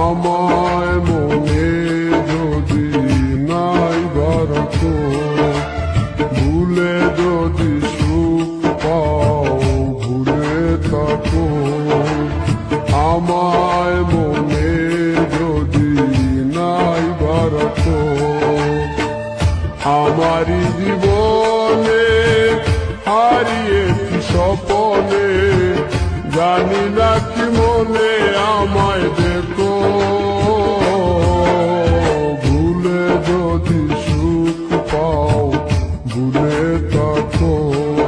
আমার talk for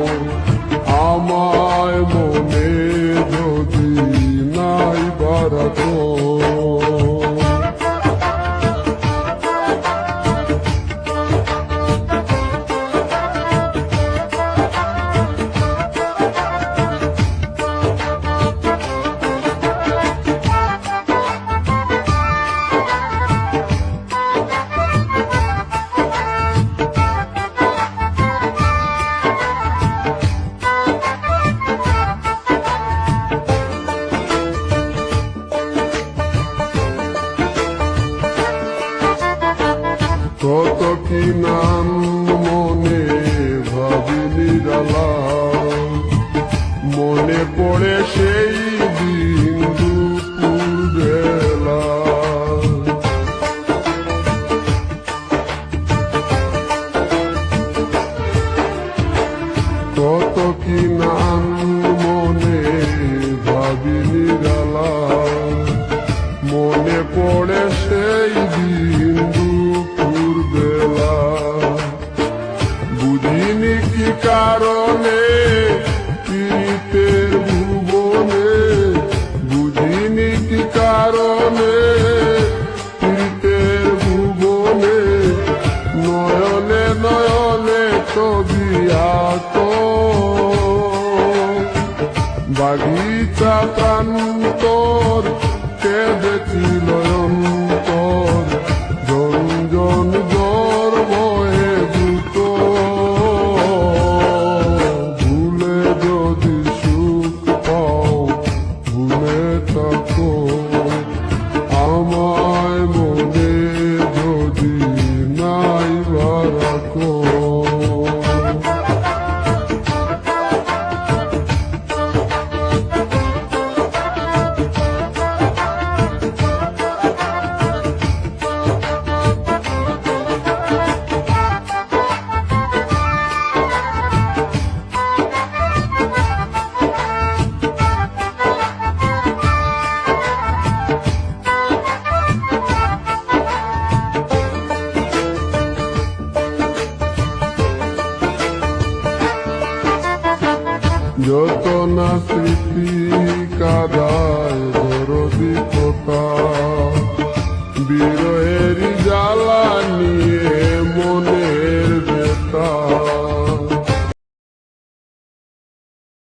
কত কি নাম মনে ভাবি নিরালা মনে পড়ে সেই দিন কত কি নাম মনে ভাবি নিরালা মনে পড়ে সেই দিন বাগিচা প্রান্তর কেঁদেছিল চেতনা স্মৃতি কাদায় দরদি পোতা।